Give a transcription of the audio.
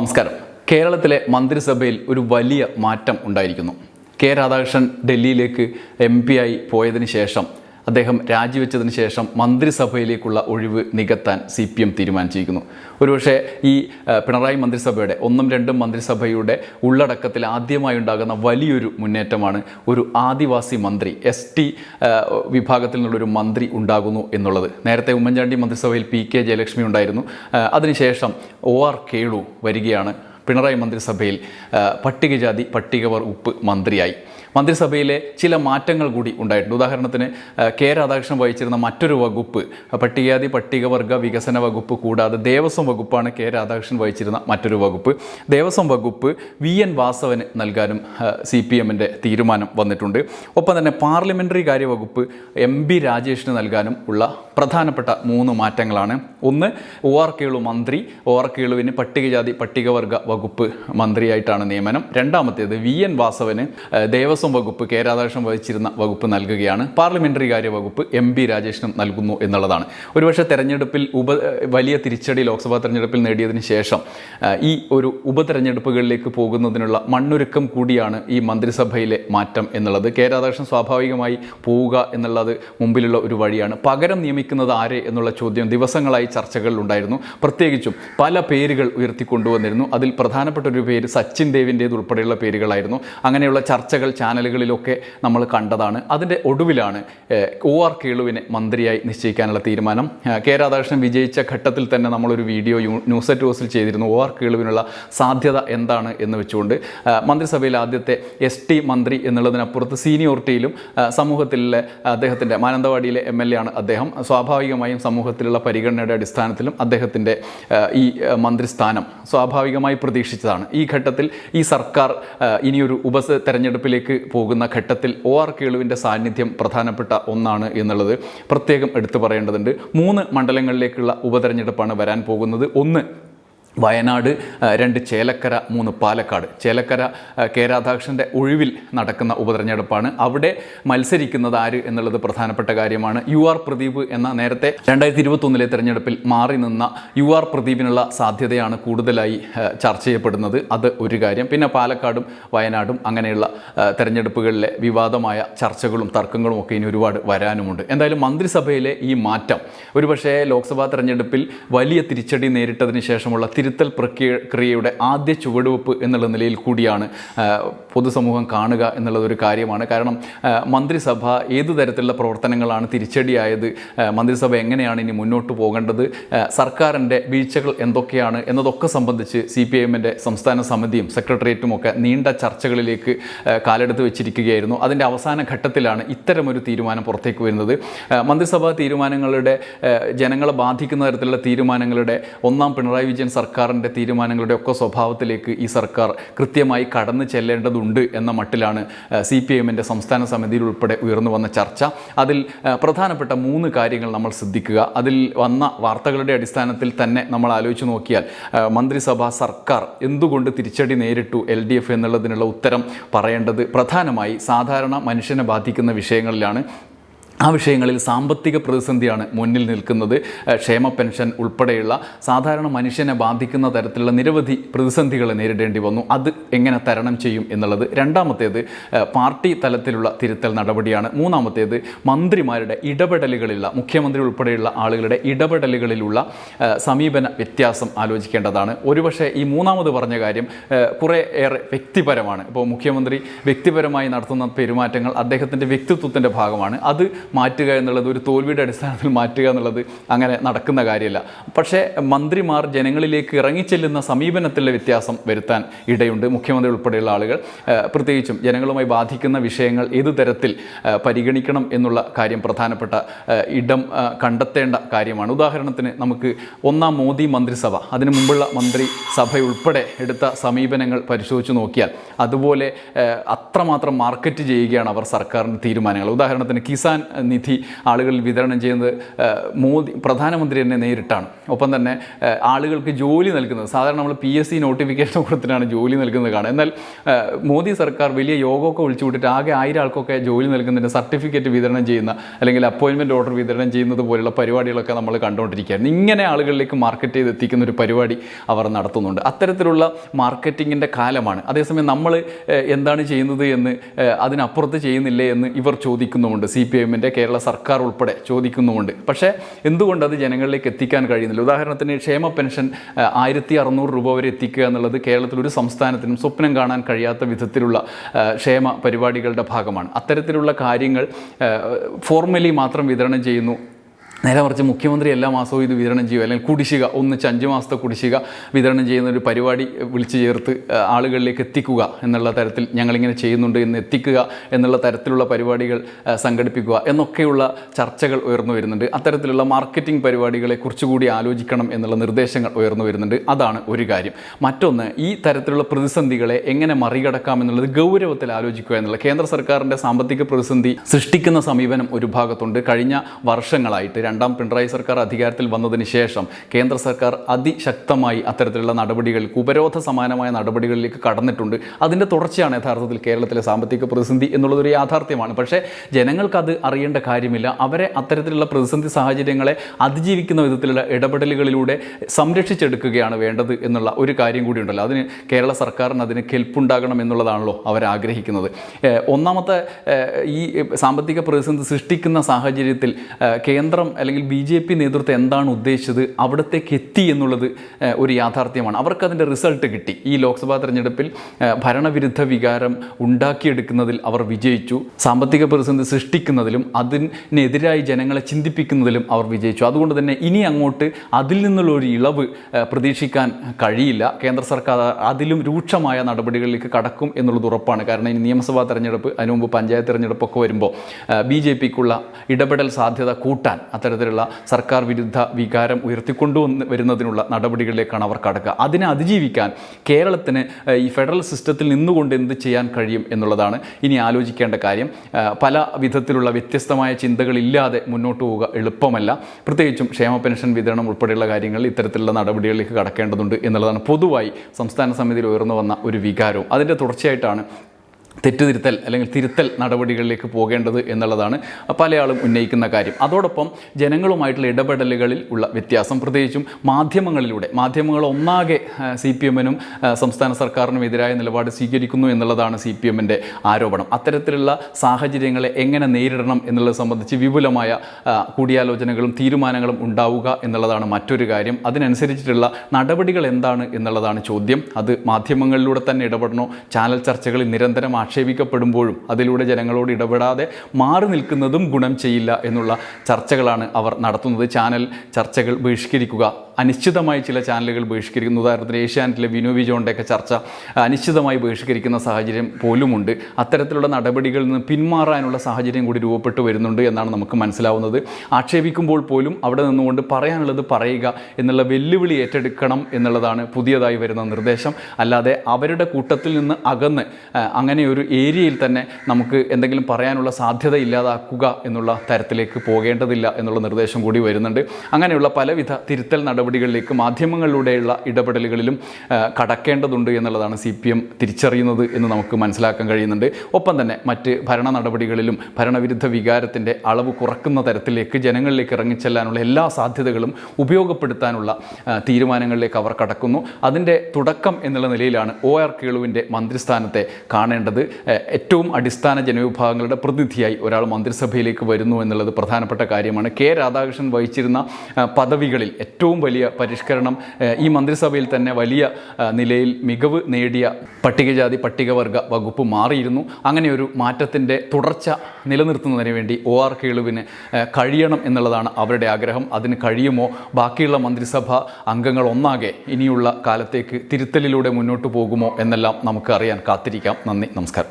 നമസ്കാരം. കേരളത്തിലെ മന്ത്രിസഭയിൽ ഒരു വലിയ മാറ്റം ഉണ്ടായിരിക്കുന്നു. കെ രാധാകൃഷ്ണൻ ഡൽഹിയിലേക്ക് എം പി ആയി പോയതിനു ശേഷം അദ്ദേഹം രാജിവെച്ചതിന് ശേഷം മന്ത്രിസഭയിലേക്കുള്ള ഒഴിവ് നികത്താൻ സി പി എം തീരുമാനിച്ചിരിക്കുന്നു. ഒരുപക്ഷെ ഈ പിണറായി മന്ത്രിസഭയുടെ ഒന്നും രണ്ടും മന്ത്രിസഭയുടെ ഉള്ളടക്കത്തിൽ ആദ്യമായി ഉണ്ടാകുന്ന വലിയൊരു മുന്നേറ്റമാണ് ഒരു ആദിവാസി മന്ത്രി എസ് ടി വിഭാഗത്തിൽ നിന്നുള്ളൊരു മന്ത്രി ഉണ്ടാകുന്നു എന്നുള്ളത്. നേരത്തെ ഉമ്മൻചാണ്ടി മന്ത്രിസഭയിൽ പി കെ ജയലക്ഷ്മി ഉണ്ടായിരുന്നു. അതിനുശേഷം ഒ ആർ കേളു വരികയാണ് പിണറായി മന്ത്രിസഭയിൽ പട്ടികജാതി ഉപ്പ് മന്ത്രിയായി. മന്ത്രിസഭയിലെ ചില മാറ്റങ്ങൾ കൂടി ഉണ്ടായിട്ടുണ്ട്. ഉദാഹരണത്തിന് കെ രാധാകൃഷ്ണൻ വഹിച്ചിരുന്ന മറ്റൊരു വകുപ്പ് പട്ടികജാതി പട്ടികവർഗ വികസന വകുപ്പ് കൂടാതെ ദേവസ്വം വകുപ്പാണ് കെ രാധാകൃഷ്ണൻ വഹിച്ചിരുന്ന മറ്റൊരു വകുപ്പ്. ദേവസ്വം വകുപ്പ് വി എൻ വാസവന് നൽകാനും സി പി എമ്മിന്റെ തീരുമാനം വന്നിട്ടുണ്ട്. ഒപ്പം തന്നെ പാർലമെന്ററി കാര്യ വകുപ്പ് എം ബി രാജേഷിന് നൽകാനും ഉള്ള പ്രധാനപ്പെട്ട മൂന്ന് മാറ്റങ്ങളാണ്. ഒന്ന് ഒ ആർ കേളു മന്ത്രി. ഒ ആർ കേളുവിന് പട്ടികജാതി പട്ടികവർഗ വകുപ്പ് മന്ത്രിയായിട്ടാണ് നിയമനം. രണ്ടാമത്തേത് വി എൻ വാസവന് ഏഹ്, ദേവസ്വം വകുപ്പ് കെ രാധാകൃഷ്ണൻ വഹിച്ചിരുന്ന വകുപ്പ് നൽകുകയാണ്. പാർലമെന്ററി കാര്യ വകുപ്പ് എം ബി രാജേഷിനും നൽകുന്നു എന്നുള്ളതാണ്. ഒരുപക്ഷെ തെരഞ്ഞെടുപ്പിൽ ഉപ വലിയ തിരിച്ചടി ലോക്സഭാ തെരഞ്ഞെടുപ്പിൽ നേടിയതിന് ശേഷം ഈ ഒരു ഉപതെരഞ്ഞെടുപ്പുകളിലേക്ക് പോകുന്നതിനുള്ള മണ്ണൊരുക്കം കൂടിയാണ് ഈ മന്ത്രിസഭയിലെ മാറ്റം എന്നുള്ളത്. കെ രാധാകൃഷ്ണൻ സ്വാഭാവികമായി പോവുക എന്നുള്ളത് മുമ്പിലുള്ള ഒരു വഴിയാണ്. പകരം നിയമിക്കുന്നത് ആരെ എന്നുള്ള ചോദ്യം ദിവസങ്ങളായി ചർച്ചകളിലുണ്ടായിരുന്നു പ്രത്യേകിച്ചും പല പേരുകൾ ഉയർത്തിക്കൊണ്ടുവന്നിരുന്നു. അതിൽ പ്രധാനപ്പെട്ട ഒരു പേര് സച്ചിൻ ദേവിന്റേത് ഉൾപ്പെടെയുള്ള പേരുകളായിരുന്നു. അങ്ങനെയുള്ള ചർച്ചകൾ ചാനലുകളിലൊക്കെ നമ്മൾ കണ്ടതാണ്. അതിന്റെ ഒടുവിലാണ് ഒ ആർ കേളുവിനെ മന്ത്രിയായി നിശ്ചയിക്കാനുള്ള തീരുമാനം. കെ രാധാകൃഷ്ണൻ വിജയിച്ച ഘട്ടത്തിൽ തന്നെ നമ്മളൊരു വീഡിയോ ന്യൂസ് അറ്റ് ഹൗസിൽ ചെയ്തിരുന്നു. ഒ ആർ കേളുവിനുള്ള സാധ്യത എന്താണ് എന്ന് വെച്ചുകൊണ്ട് മന്ത്രിസഭയിൽ ആദ്യത്തെ എസ് ടി മന്ത്രി എന്നുള്ളതിനപ്പുറത്ത് സീനിയോറിറ്റിയിലും സമൂഹത്തിലെ അദ്ദേഹത്തിന്റെ മാനന്തവാടിയിലെ എം എൽ എ ആണ് അദ്ദേഹം. സ്വാഭാവികമായും സമൂഹത്തിലുള്ള പരിഗണനയുടെ അടിസ്ഥാനത്തിലും അദ്ദേഹത്തിന്റെ ഈ മന്ത്രിസ്ഥാനം സ്വാഭാവികമായി പ്രതീക്ഷിച്ചതാണ്. ഈ ഘട്ടത്തിൽ ഈ സർക്കാർ ഇനിയൊരു ഉപ തെരഞ്ഞെടുപ്പിലേക്ക് പോകുന്ന ഘട്ടത്തിൽ ഒ ആർ കേളുവിന്റെ സാന്നിധ്യം പ്രധാനപ്പെട്ട ഒന്നാണ് എന്നുള്ളത് പ്രത്യേകം എടുത്തു പറയേണ്ടതുണ്ട്. മൂന്ന് മണ്ഡലങ്ങളിലേക്കുള്ള ഉപതെരഞ്ഞെടുപ്പാണ് വരാൻ പോകുന്നത്. ഒന്ന് വയനാട് രണ്ട് ചേലക്കര മൂന്ന് പാലക്കാട്. ചേലക്കര കെ രാധാകൃഷ്ണന്റെ ഒഴിവിൽ നടക്കുന്ന ഉപതെരഞ്ഞെടുപ്പാണ്. അവിടെ മത്സരിക്കുന്നത് ആര് എന്നുള്ളത് പ്രധാനപ്പെട്ട കാര്യമാണ്. യു ആർ പ്രദീപ് എന്ന നേരത്തെ രണ്ടായിരത്തി ഇരുപത്തൊന്നിലെ തെരഞ്ഞെടുപ്പിൽ മാറി നിന്ന യു ആർ പ്രദീപിനുള്ള സാധ്യതയാണ് കൂടുതലായി ചർച്ച ചെയ്യപ്പെടുന്നത്. അത് ഒരു കാര്യം. പിന്നെ പാലക്കാടും വയനാടും അങ്ങനെയുള്ള തെരഞ്ഞെടുപ്പുകളിലെ വിവാദമായ ചർച്ചകളും തർക്കങ്ങളും ഒക്കെ ഇനി ഒരുപാട് വരാനുമുണ്ട്. എന്തായാലും മന്ത്രിസഭയിലെ ഈ മാറ്റം ഒരുപക്ഷേ ലോക്സഭാ തെരഞ്ഞെടുപ്പിൽ വലിയ തിരിച്ചടി നേരിട്ടതിന് ശേഷമുള്ള തിരുത്തൽ പ്രക്രിയയുടെ ആദ്യ ചുവടുവെപ്പ് എന്നുള്ള നിലയിൽ കൂടിയാണ് പൊതുസമൂഹം കാണുക എന്നുള്ളതൊരു കാര്യമാണ്. കാരണം മന്ത്രിസഭ ഏതു തരത്തിലുള്ള പ്രവർത്തനങ്ങളാണ് തിരിച്ചടിയായത് മന്ത്രിസഭ എങ്ങനെയാണ് ഇനി മുന്നോട്ട് പോകേണ്ടത് സർക്കാരിന്റെ വീഴ്ചകൾ എന്തൊക്കെയാണ് എന്നതൊക്കെ സംബന്ധിച്ച് സി പി എമ്മിന്റെ സംസ്ഥാന സമിതിയും സെക്രട്ടേറിയറ്റും ഒക്കെ നീണ്ട ചർച്ചകളിലേക്ക് കാലെടുത്ത് വെച്ചിരിക്കുകയായിരുന്നു. അതിന്റെ അവസാന ഘട്ടത്തിലാണ് ഇത്തരമൊരു തീരുമാനം പുറത്തേക്ക് വരുന്നത്. മന്ത്രിസഭാ തീരുമാനങ്ങളുടെ ജനങ്ങളെ ബാധിക്കുന്ന തരത്തിലുള്ള തീരുമാനങ്ങളുടെ ഒന്നാം പിണറായി വിജയൻ സർക്കാരിന്റെ തീരുമാനങ്ങളുടെ ഒക്കെ സ്വഭാവത്തിലേക്ക് ഈ സർക്കാർ കൃത്യമായി കടന്നു ചെല്ലേണ്ടതുണ്ട് എന്ന മട്ടിലാണ് സി പി എമ്മിന്റെ സംസ്ഥാന സമിതിയിൽ ഉൾപ്പെടെ ഉയർന്നു വന്ന ചർച്ച. അതിൽ പ്രധാനപ്പെട്ട മൂന്ന് കാര്യങ്ങൾ നമ്മൾ ശ്രദ്ധിക്കുക. അതിൽ വന്ന വാർത്തകളുടെ അടിസ്ഥാനത്തിൽ തന്നെ നമ്മൾ ആലോചിച്ച് നോക്കിയാൽ മന്ത്രിസഭാ സർക്കാർ എന്തുകൊണ്ട് തിരിച്ചടി നേരിട്ടു എൽ ഡി എഫ് എന്നുള്ളതിനുള്ള ഉത്തരം പറയേണ്ടത് പ്രധാനമായി സാധാരണ മനുഷ്യനെ ബാധിക്കുന്ന വിഷയങ്ങളിലാണ്. ആ വിഷയങ്ങളിൽ സാമ്പത്തിക പ്രതിസന്ധിയാണ് മുന്നിൽ നിൽക്കുന്നത്. ക്ഷേമ പെൻഷൻ ഉൾപ്പെടെയുള്ള സാധാരണ മനുഷ്യനെ ബാധിക്കുന്ന തരത്തിലുള്ള നിരവധി പ്രതിസന്ധികളെ നേരിടേണ്ടി വന്നു. അത് എങ്ങനെ തരണം ചെയ്യും എന്നുള്ളത് രണ്ടാമത്തേത് പാർട്ടി തലത്തിലുള്ള തിരുത്തൽ നടപടിയാണ്. മൂന്നാമത്തേത് മന്ത്രിമാരുടെ ഇടപെടലുകളിലുള്ള മുഖ്യമന്ത്രി ഉൾപ്പെടെയുള്ള ആളുകളുടെ ഇടപെടലുകളിലുള്ള സമീപന വ്യത്യാസം ആലോചിക്കേണ്ടതാണ്. ഒരുപക്ഷെ ഈ മൂന്നാമത് പറഞ്ഞ കാര്യം കുറേ ഏറെ വ്യക്തിപരമാണ്. ഇപ്പോൾ മുഖ്യമന്ത്രി വ്യക്തിപരമായി നടത്തുന്ന പെരുമാറ്റങ്ങൾ അദ്ദേഹത്തിന്റെ വ്യക്തിത്വത്തിന്റെ ഭാഗമാണ്. അത് മാറ്റുക എന്നുള്ളത് ഒരു തോൽവിയുടെ അടിസ്ഥാനത്തിൽ മാറ്റുക എന്നുള്ളത് അങ്ങനെ നടക്കുന്ന കാര്യമല്ല. പക്ഷേ മന്ത്രിമാർ ജനങ്ങളിലേക്ക് ഇറങ്ങിച്ചെല്ലുന്ന സമീപനത്തിലെ വ്യത്യാസം വരുത്താൻ ഇടയുണ്ട്. മുഖ്യമന്ത്രി ഉൾപ്പെടെയുള്ള ആളുകൾ പ്രത്യേകിച്ചും ജനങ്ങളുമായി ബാധിക്കുന്ന വിഷയങ്ങൾ ഏതു തരത്തിൽ പരിഗണിക്കണം എന്നുള്ള കാര്യം പ്രധാനപ്പെട്ട ഇടം കണ്ടെത്തേണ്ട കാര്യമാണ്. ഉദാഹരണത്തിന് നമുക്ക് ഒന്നാം മോദി മന്ത്രിസഭ അതിനു മുമ്പുള്ള മന്ത്രിസഭയുൾപ്പെടെ എടുത്ത സമീപനങ്ങൾ പരിശോധിച്ച് നോക്കിയാൽ അതുപോലെ അത്രമാത്രം മാർക്കറ്റ് ചെയ്യുകയാണ് അവർ സർക്കാരിന്റെ തീരുമാനങ്ങൾ. ഉദാഹരണത്തിന് കിസാൻ നിധി ആളുകളിൽ വിതരണം ചെയ്യുന്നത് മോദി പ്രധാനമന്ത്രി തന്നെ നേരിട്ടാണ്. ഒപ്പം തന്നെ ആളുകൾക്ക് ജോലി നൽകുന്നത്. സാധാരണ നമ്മൾ പി എസ് സി നോട്ടിഫിക്കേഷൻ കൊടുത്തിട്ടാണ് ജോലി നൽകുന്നത് കാണാം എന്നാൽ മോദി സർക്കാർ വലിയ യോഗമൊക്കെ വിളിച്ചു വിട്ടിട്ട് ആകെ ആയിരം ആൾക്കൊക്കെ ജോലി നൽകുന്നതിന്റെ സർട്ടിഫിക്കറ്റ് വിതരണം ചെയ്യുന്ന അല്ലെങ്കിൽ അപ്പോയിൻമെന്റ് ഓർഡർ വിതരണം ചെയ്യുന്നത് പോലുള്ള പരിപാടികളൊക്കെ നമ്മൾ കണ്ടുകൊണ്ടിരിക്കുകയാണ്. ഇങ്ങനെ ആളുകളിലേക്ക് മാർക്കറ്റ് ചെയ്ത് എത്തിക്കുന്ന ഒരു പരിപാടി അവർ നടത്തുന്നുണ്ട്. അത്തരത്തിലുള്ള മാർക്കറ്റിങ്ങിന്റെ കാലമാണ്. അതേസമയം നമ്മൾ എന്താണ് ചെയ്യുന്നത് എന്ന് അതിനപ്പുറത്ത് ചെയ്യുന്നില്ലേ എന്ന് ഇവർ ചോദിക്കുന്നുമുണ്ട്. സി പി എമ്മിന്റെ കേരള സർക്കാർ ഉൾപ്പെടെ ചോദിക്കുന്നുമുണ്ട്. പക്ഷേ എന്തുകൊണ്ട് അത് ജനങ്ങളിലേക്ക് എത്തിക്കാൻ കഴിയുന്നില്ല? ഉദാഹരണത്തിന് ക്ഷേമ പെൻഷൻ ആയിരത്തി അറുന്നൂറ് രൂപ വരെ എത്തിക്കുക എന്നുള്ളത് കേരളത്തിൽ ഒരു സംസ്ഥാനത്തിനും സ്വപ്നം കാണാൻ കഴിയാത്ത വിധത്തിലുള്ള ക്ഷേമ പരിപാടികളുടെ ഭാഗമാണ്. അത്തരത്തിലുള്ള കാര്യങ്ങൾ ഫോർമലി മാത്രം വിതരണം ചെയ്യുന്നു. നേരെ മറിച്ച് മുഖ്യമന്ത്രി എല്ലാ മാസവും ഇത് വിതരണം ചെയ്യുക അല്ലെങ്കിൽ കുടിശ്ശിക ഒന്നിച്ച് അഞ്ച് മാസത്തെ കുടിശ്ശിക വിതരണം ചെയ്യുന്ന ഒരു പരിപാടി വിളിച്ചു ചേർത്ത് ആളുകളിലേക്ക് എത്തിക്കുക എന്നുള്ള തരത്തിൽ ഞങ്ങളിങ്ങനെ ചെയ്യുന്നുണ്ട്. എന്ന് എത്തിക്കുക എന്നുള്ള തരത്തിലുള്ള പരിപാടികൾ സംഘടിപ്പിക്കുക എന്നൊക്കെയുള്ള ചർച്ചകൾ ഉയർന്നു വരുന്നുണ്ട്. അത്തരത്തിലുള്ള മാർക്കറ്റിംഗ് പരിപാടികളെ കുറിച്ചുകൂടി ആലോചിക്കണം എന്നുള്ള നിർദ്ദേശങ്ങൾ ഉയർന്നു വരുന്നുണ്ട്. അതാണ് ഒരു കാര്യം. മറ്റൊന്ന് ഈ തരത്തിലുള്ള പ്രതിസന്ധികളെ എങ്ങനെ മറികടക്കാം എന്നുള്ളത് ഗൗരവത്തിൽ ആലോചിക്കുക എന്നുള്ള കേന്ദ്ര സർക്കാരിന്റെ സാമ്പത്തിക പ്രതിസന്ധി സൃഷ്ടിക്കുന്ന സമീപനം ഒരു ഭാഗത്തുണ്ട്. കഴിഞ്ഞ വർഷങ്ങളായിട്ട് രണ്ടാം പിണറായി സർക്കാർ അധികാരത്തിൽ വന്നതിന് ശേഷം കേന്ദ്ര സർക്കാർ അതിശക്തമായി അത്തരത്തിലുള്ള നടപടികൾക്ക് ഉപരോധ സമാനമായ നടപടികളിലേക്ക് കടന്നിട്ടുണ്ട്. അതിന്റെ തുടർച്ചയാണ് യഥാർത്ഥത്തിൽ കേരളത്തിലെ സാമ്പത്തിക പ്രതിസന്ധി എന്നുള്ളതൊരു യാഥാർത്ഥ്യമാണ്. പക്ഷേ ജനങ്ങൾക്കത് അറിയേണ്ട കാര്യമില്ല. അവരെ അത്തരത്തിലുള്ള പ്രതിസന്ധി സാഹചര്യങ്ങളെ അതിജീവിക്കുന്ന വിധത്തിലുള്ള ഇടപെടലുകളിലൂടെ സംരക്ഷിച്ചെടുക്കുകയാണ് വേണ്ടത് എന്നുള്ള ഒരു കാര്യം കൂടി ഉണ്ടല്ലോ അതിന് കേരള സർക്കാരിന് അതിന് കെൽപ്പുണ്ടാകണം എന്നുള്ളതാണല്ലോ അവർ ആഗ്രഹിക്കുന്നത് ഒന്നാമത്തെ ഈ സാമ്പത്തിക പ്രതിസന്ധി സൃഷ്ടിക്കുന്ന സാഹചര്യത്തിൽ കേന്ദ്രം അല്ലെങ്കിൽ ബി ജെ പി നേതൃത്വം എന്താണ് ഉദ്ദേശിച്ചത് അവിടത്തേക്ക് എത്തി എന്നുള്ളത് ഒരു യാഥാർത്ഥ്യമാണ്. അവർക്ക് അതിന്റെ റിസൾട്ട് കിട്ടി. ഈ ലോക്സഭാ തെരഞ്ഞെടുപ്പിൽ ഭരണവിരുദ്ധ വികാരം ഉണ്ടാക്കിയെടുക്കുന്നതിൽ അവർ വിജയിച്ചു. സാമ്പത്തിക പ്രതിസന്ധി സൃഷ്ടിക്കുന്നതിലും അതിനെതിരായി ജനങ്ങളെ ചിന്തിപ്പിക്കുന്നതിലും അവർ വിജയിച്ചു. അതുകൊണ്ട് തന്നെ ഇനി അങ്ങോട്ട് അതിൽ നിന്നുള്ള ഒരു ഇളവ് പ്രതീക്ഷിക്കാൻ കഴിയില്ല. കേന്ദ്ര സർക്കാർ അതിലും രൂക്ഷമായ നടപടികളിലേക്ക് കടക്കും എന്നുള്ളത് ഉറപ്പാണ്. കാരണം ഇനി നിയമസഭാ തെരഞ്ഞെടുപ്പ് അതിനു മുമ്പ് പഞ്ചായത്ത് തെരഞ്ഞെടുപ്പൊക്കെ വരുമ്പോൾ ബി ജെ പിക്കുള്ള ഇടപെടൽ സാധ്യത കൂട്ടാൻ അത്തരത്തിലുള്ള സർക്കാർ വിരുദ്ധ വികാരം ഉയർത്തിക്കൊണ്ടു വരുന്നതിനുള്ള നടപടികളിലേക്കാണ് അവർ കടക്കുക. അതിനെ അതിജീവിക്കാൻ കേരളത്തിന് ഈ ഫെഡറൽ സിസ്റ്റത്തിൽ നിന്നുകൊണ്ട് എന്ത് ചെയ്യാൻ കഴിയും എന്നുള്ളതാണ് ഇനി ആലോചിക്കേണ്ട കാര്യം. പല വിധത്തിലുള്ള വ്യത്യസ്തമായ ചിന്തകളില്ലാതെ മുന്നോട്ട് പോവുക എളുപ്പമല്ല. പ്രത്യേകിച്ചും ക്ഷേമ പെൻഷൻ വിതരണം ഉൾപ്പെടെയുള്ള കാര്യങ്ങൾ ഇത്തരത്തിലുള്ള നടപടികളിലേക്ക് കടക്കേണ്ടതുണ്ട് എന്നുള്ളതാണ് പൊതുവായി സംസ്ഥാന സമിതിയിൽ ഉയർന്നു വന്ന ഒരു വികാരവും. അതിന്റെ തുടർച്ചയായിട്ടാണ് തെറ്റുതിരുത്തൽ അല്ലെങ്കിൽ തിരുത്തൽ നടപടികളിലേക്ക് പോകേണ്ടത് എന്നുള്ളതാണ് പലയാളും ഉന്നയിക്കുന്ന കാര്യം. അതോടൊപ്പം ജനങ്ങളുമായിട്ടുള്ള ഇടപെടലുകളിൽ ഉള്ള വ്യത്യാസം പ്രത്യേകിച്ചും മാധ്യമങ്ങളിലൂടെ മാധ്യമങ്ങൾ ഒന്നാകെ സി പി എമ്മിനും സംസ്ഥാന സർക്കാരിനും എതിരായ നിലപാട് സ്വീകരിക്കുന്നു എന്നുള്ളതാണ് സി പി എമ്മിന്റെ ആരോപണം. അത്തരത്തിലുള്ള സാഹചര്യങ്ങളെ എങ്ങനെ നേരിടണം എന്നുള്ളത് സംബന്ധിച്ച് വിപുലമായ കൂടിയാലോചനകളും തീരുമാനങ്ങളും ഉണ്ടാവുക എന്നുള്ളതാണ് മറ്റൊരു കാര്യം. അതിനനുസരിച്ചിട്ടുള്ള നടപടികൾ എന്താണ് എന്നുള്ളതാണ് ചോദ്യം. അത് മാധ്യമങ്ങളിലൂടെ തന്നെ ഇടപെടണോ? ചാനൽ ചർച്ചകളിൽ നിരന്തരം ആക്ഷേപിക്കപ്പെടുമ്പോഴും അതിലൂടെ ജനങ്ങളോട് ഇടപെടാതെ മാറി നിൽക്കുന്നതും ഗുണം ചെയ്യില്ല എന്നുള്ള ചർച്ചകളാണ് അവർ നടത്തുന്നത്. ചാനൽ ചർച്ചകൾ ബഹിഷ്കരിക്കുക. അനിശ്ചിതമായി ചില ചാനലുകൾ ബഹിഷ്കരിക്കുന്നു. ഉദാഹരണത്തിന് ഏഷ്യാനെറ്റിലെ വിനു വിജോണ്ടൊക്കെ ചർച്ച അനിശ്ചിതമായി ബഹിഷ്കരിക്കുന്ന സാഹചര്യം പോലുമുണ്ട്. അത്തരത്തിലുള്ള നടപടികളിൽ നിന്ന് പിന്മാറാനുള്ള സാഹചര്യം കൂടി രൂപപ്പെട്ടു വരുന്നുണ്ട് എന്നാണ് നമുക്ക് മനസ്സിലാവുന്നത്. ആക്ഷേപിക്കുമ്പോൾ പോലും അവിടെ നിന്നുകൊണ്ട് പറയാനുള്ളത് പറയുക എന്നുള്ള വെല്ലുവിളി ഏറ്റെടുക്കണം എന്നുള്ളതാണ് പുതിയതായി വരുന്ന നിർദ്ദേശം. അല്ലാതെ അവരുടെ കൂട്ടത്തിൽ നിന്ന് അകന്ന് അങ്ങനെ ഒരു ഏരിയയിൽ തന്നെ നമുക്ക് എന്തെങ്കിലും പറയാനുള്ള സാധ്യത ഇല്ലാതാക്കുക എന്നുള്ള തരത്തിലേക്ക് പോകേണ്ടതില്ല എന്നുള്ള നിർദ്ദേശം കൂടി വരുന്നുണ്ട്. അങ്ങനെയുള്ള പലവിധ തിരുത്തൽ നടപടികളിലേക്ക് മാധ്യമങ്ങളിലൂടെയുള്ള ഇടപെടലുകളിലും കടക്കേണ്ടതുണ്ട് എന്നുള്ളതാണ് സി പി എം തിരിച്ചറിയുന്നത് എന്ന് നമുക്ക് മനസ്സിലാക്കാൻ കഴിയുന്നുണ്ട്. ഒപ്പം തന്നെ മറ്റ് ഭരണ നടപടികളിലും ഭരണവിരുദ്ധ വികാരത്തിന്റെ അളവ് കുറക്കുന്ന തരത്തിലേക്ക് ജനങ്ങളിലേക്ക് ഇറങ്ങിച്ചെല്ലാനുള്ള എല്ലാ സാധ്യതകളും ഉപയോഗപ്പെടുത്താനുള്ള തീരുമാനങ്ങളിലേക്ക് അവർ കടക്കുന്നു. അതിന്റെ തുടക്കം എന്നുള്ള നിലയിലാണ് ഒ ആർ കേളുവിന്റെ മന്ത്രിസ്ഥാനത്തെ കാണേണ്ടത്. ഏറ്റവും അടിസ്ഥാന ജനവിഭാഗങ്ങളുടെ പ്രതിനിധിയായി ഒരാൾ മന്ത്രിസഭയിലേക്ക് വരുന്നു എന്നുള്ളത് പ്രധാനപ്പെട്ട കാര്യമാണ്. കെ രാധാകൃഷ്ണൻ വഹിച്ചിരുന്ന പദവികളിൽ ഏറ്റവും വലിയ പരിഷ്കരണം ഈ മന്ത്രിസഭയിൽ തന്നെ വലിയ നിലയിൽ മികവ് നേടിയ പട്ടികജാതി പട്ടികവർഗ വകുപ്പ് മാറിയിരുന്നു. അങ്ങനെ ഒരു മാറ്റത്തിന്റെ തുടർച്ച നിലനിർത്തുന്നതിന് വേണ്ടി ഒ ആർ കേളുവിന് കഴിയണം എന്നുള്ളതാണ് അവരുടെ ആഗ്രഹം. അതിന് കഴിയുമോ? ബാക്കിയുള്ള മന്ത്രിസഭ അംഗങ്ങൾ ഒന്നാകെ ഇനിയുള്ള കാലത്തേക്ക് തിരുത്തലിലൂടെ മുന്നോട്ട് പോകുമോ എന്നെല്ലാം നമുക്ക് അറിയാൻ കാത്തിരിക്കാം. നന്ദി നമസ്കാരം.